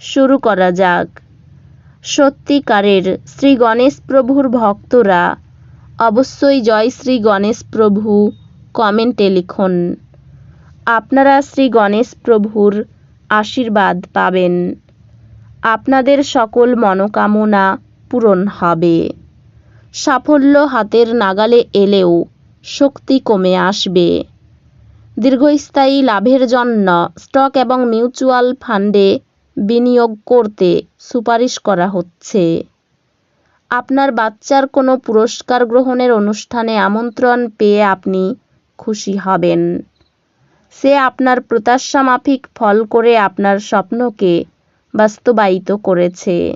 শুরু করা যাক। সত্যিকারের শ্রী গণেশ প্রভুর ভক্তরা অবশ্যই জয় শ্রী গণেশ প্রভু কমেন্টে লিখুন। আপনারা শ্রী গণেশ প্রভুর আশীর্বাদ পাবেন। আপনাদের সকল মনোকামনা পূরণ হবে। সাফল্য হাতের নাগালে এলেও শক্তি কমে আসবে। দীর্ঘস্থায়ী লাভের জন্য স্টক এবং মিউচুয়াল ফান্ডে বিনিয়োগ করতে সুপারিশ করা হচ্ছে। আপনার বাচ্চার কোনো পুরস্কার গ্রহণের অনুষ্ঠানে আমন্ত্রণ পেয়ে আপনি খুশি হবেন। সে আপনার প্রত্যাশা মাফিক ফল করে আপনার স্বপ্নকে বাস্তবায়িত করেছে।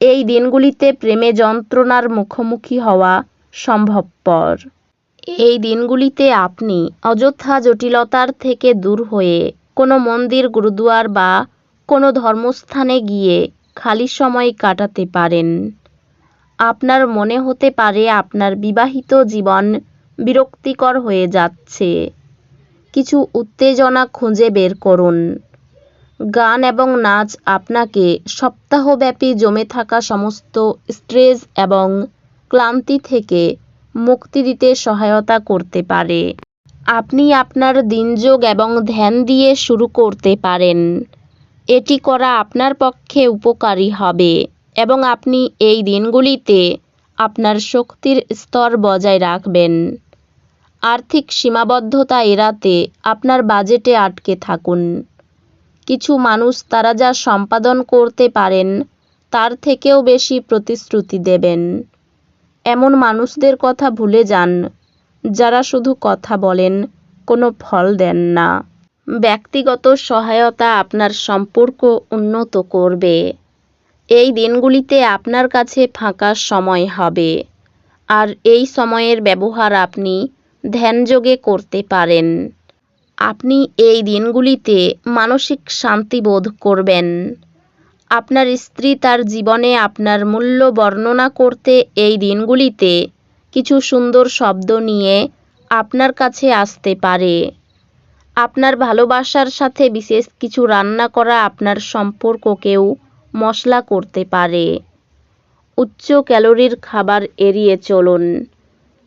এই দিনগুলিতে প্রেমে যন্ত্রণার মুখোমুখি হওয়া সম্ভবপর। এই দিনগুলিতে আপনি অযথা জটিলতার থেকে দূর হয়ে কোনো মন্দির, গুরুদুয়ার বা কোনো ধর্মস্থানে গিয়ে খালি সময় কাটাতে পারেন। আপনার মনে হতে পারে আপনার বিবাহিত জীবন বিরক্তিকর হয়ে যাচ্ছে। কিছু উত্তেজনা খুঁজে বের করুন। গান এবং নাচ আপনাকে সপ্তাহব্যাপী জমে থাকা সমস্ত স্ট্রেস এবং ক্লান্তি থেকে মুক্তি দিতে সহায়তা করতে পারে। আপনি আপনার দিনযোগ এবং ধ্যান দিয়ে শুরু করতে পারেন। এটি করা আপনার পক্ষে উপকারী হবে এবং আপনি এই দিনগুলিতে আপনার শক্তির স্তর বজায় রাখবেন। আর্থিক সীমাবদ্ধতা এড়াতে আপনার বাজেটে আটকে থাকুন। কিছু মানুষ তারা যা সম্পাদন করতে পারেন, তার থেকেও বেশি প্রতিশ্রুতি দেবেন। এমন মানুষদের কথা ভুলে যান, যারা শুধু কথা বলেন, কোনো ফল দেন না। ব্যক্তিগত সহায়তা আপনার সম্পর্ক উন্নত করবে। এই দিনগুলিতে আপনার কাছে ফাঁকা সময় হবে। আর এই সময়ের ব্যবহার আপনি ধ্যানযোগে করতে পারেন। আপনি এই দিনগুলিতে মানসিক শান্তি বোধ করবেন। আপনার স্ত্রী তার জীবনে আপনার মূল্য বর্ণনা করতে এই দিনগুলিতে কিছু সুন্দর শব্দ নিয়ে আপনার কাছে আসতে পারে। আপনার ভালোবাসার সাথে বিশেষ কিছু রান্না করা আপনার সম্পর্ককেও মশলা করতে পারে। উচ্চ ক্যালোরির খাবার এড়িয়ে চলুন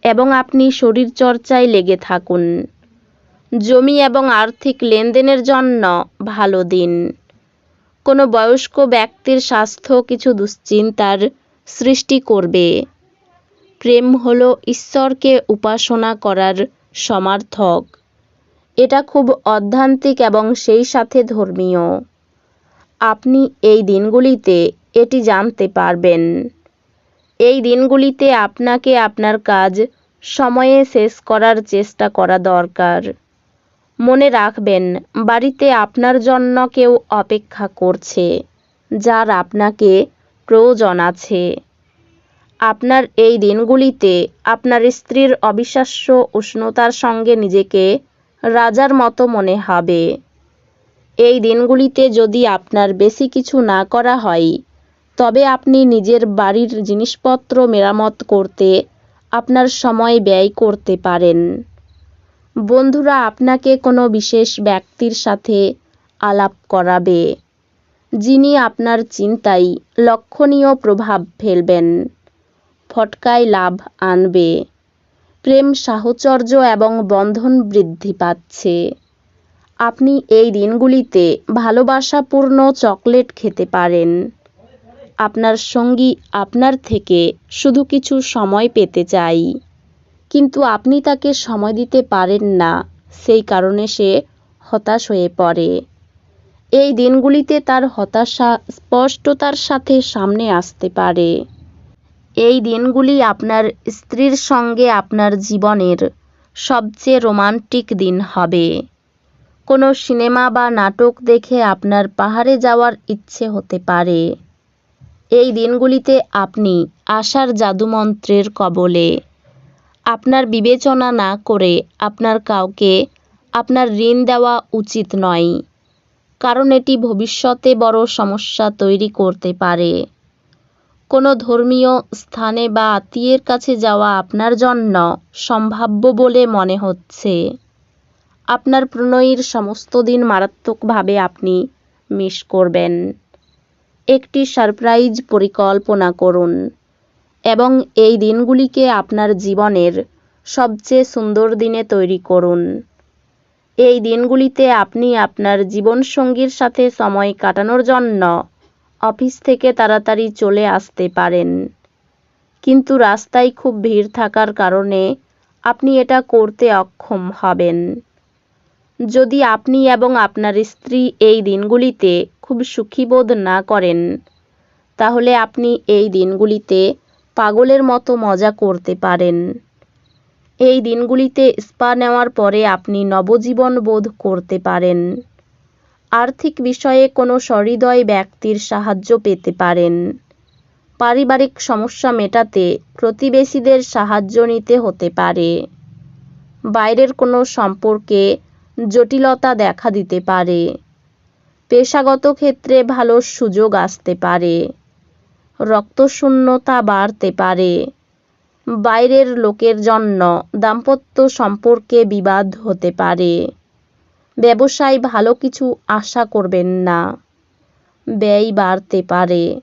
এবং আপনি শরীরচর্চায় লেগে থাকুন। জমি এবং আর্থিক লেনদেনের জন্য ভালো দিন। কোনো বয়স্ক ব্যক্তির স্বাস্থ্য কিছু দুশ্চিন্তার সৃষ্টি করবে। প্রেম হল ঈশ্বরকে উপাসনা করার সমার্থক। এটা খুব অধ্যান্তিক এবং সেই সাথে ধর্মীয়। আপনি এই দিনগুলিতে এটি জানতে পারবেন। এই দিনগুলিতে আপনাকে আপনার কাজ সময়ে শেষ করার চেষ্টা করা দরকার। মনে রাখবেন, বাড়িতে আপনার জন্য কেউ অপেক্ষা করছে, যার আপনাকে প্রয়োজন আছে। আপনার এই দিনগুলিতে আপনার স্ত্রীর অবিশ্বাস্য উষ্ণতার সঙ্গে নিজেকে রাজার মতো মনে হবে। এই দিনগুলিতে যদি আপনার বেশি কিছু না করা হয়, তবে আপনি নিজের বাড়ির জিনিসপত্র মেরামত করতে, আপনার সময় ব্যয় করতে পারেন। বন্ধুরা, আপনাকে কোনো বিশেষ ব্যক্তির সাথে আলাপ করাবে, যিনি আপনার চিন্তায় লক্ষণীয় প্রভাব ফেলবেন, ফটকায় লাভ আনবে। প্রেম, সাহচর্য এবং বন্ধন বৃদ্ধি পাচ্ছে। আপনি এই দিনগুলিতে ভালোবাসাপূর্ণ চকলেট খেতে পারেন। আপনার সঙ্গী আপনার থেকে শুধু কিছু সময় পেতে চাই। কিন্তু আপনি তাকে সময় দিতে পারেন না, সেই কারণে সে হতাশ হয়ে পড়ে। এই দিনগুলিতে তার হতাশা স্পষ্টতার সাথে সামনে আসতে পারে। এই দিনগুলি আপনার স্ত্রীর সঙ্গে আপনার জীবনের সবচেয়ে রোমান্টিক দিন হবে। কোনো সিনেমা বা নাটক দেখে আপনার পাহাড়ে যাওয়ার ইচ্ছে হতে পারে। এই দিনগুলিতে আপনি আশার জাদুমন্ত্রের কবলে। আপনার বিবেচনা না করে আপনার কাউকে আপনার ঋণ দেওয়া উচিত নয়, কারণ এটি ভবিষ্যতে বড় সমস্যা তৈরি করতে পারে। কোনো ধর্মীয় স্থানে বা আত্মীয়ের কাছে যাওয়া আপনার জন্য সম্ভাব্য বলে মনে হচ্ছে। আপনার প্রণয়ীর সমস্ত দিন মারাত্মকভাবে আপনি মিস করবেন। একটি সারপ্রাইজ পরিকল্পনা করুন এবং এই দিনগুলিকে আপনার জীবনের সবচেয়ে সুন্দর দিনে তৈরি করুন। এই দিনগুলিতে আপনি আপনার জীবনসঙ্গীর সাথে সময় কাটানোর জন্য অফিস থেকে তাড়াতাড়ি চলে আসতে পারেন। কিন্তু রাস্তায় খুব ভিড় থাকার কারণে আপনি এটা করতে অক্ষম হবেন। যদি আপনি এবং আপনার স্ত্রী এই দিনগুলিতে খুব সুখী বোধ না করেন, তাহলে আপনি এই দিনগুলিতে পাগলের মতো মজা করতে পারেন। এই দিনগুলিতে স্পা নেওয়ার পরে আপনি নবজীবন বোধ করতে পারেন। আর্থিক বিষয়ে কোনো সহৃদয় ব্যক্তির সাহায্য পেতে পারেন। পারিবারিক সমস্যা মেটাতে প্রতিবেশীদের সাহায্য নিতে হতে পারে। বাইরের কোনো সম্পর্কে জটিলতা দেখা দিতে পারে। পেশাগত ক্ষেত্রে ভালো সুযোগ আসতে পারে। রক্তশূন্যতা বাড়তে পারে। বাইরের লোকের জন্য দাম্পত্য সম্পর্কে বিবাদ হতে পারে। ব্যবসায় ভালো কিছু আশা করবেন না। ব্যয় বাড়তে পারে।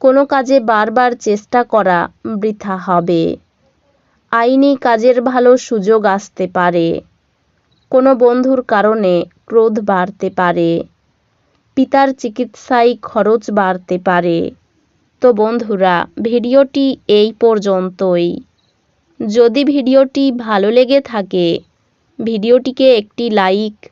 কোনো কাজে বারবার চেষ্টা করা বৃথা হবে। আইনি কাজের ভালো সুযোগ আসতে পারে। কোনো বন্ধুর কারণে ক্রোধ বাড়তে পারে। পিতার চিকিৎসায় খরচ বাড়তে পারে। তো বন্ধুরা, ভিডিওটি এই পর্যন্তই। যদি ভিডিওটি ভালো লেগে থাকে, ভিডিওটিকে একটি লাইক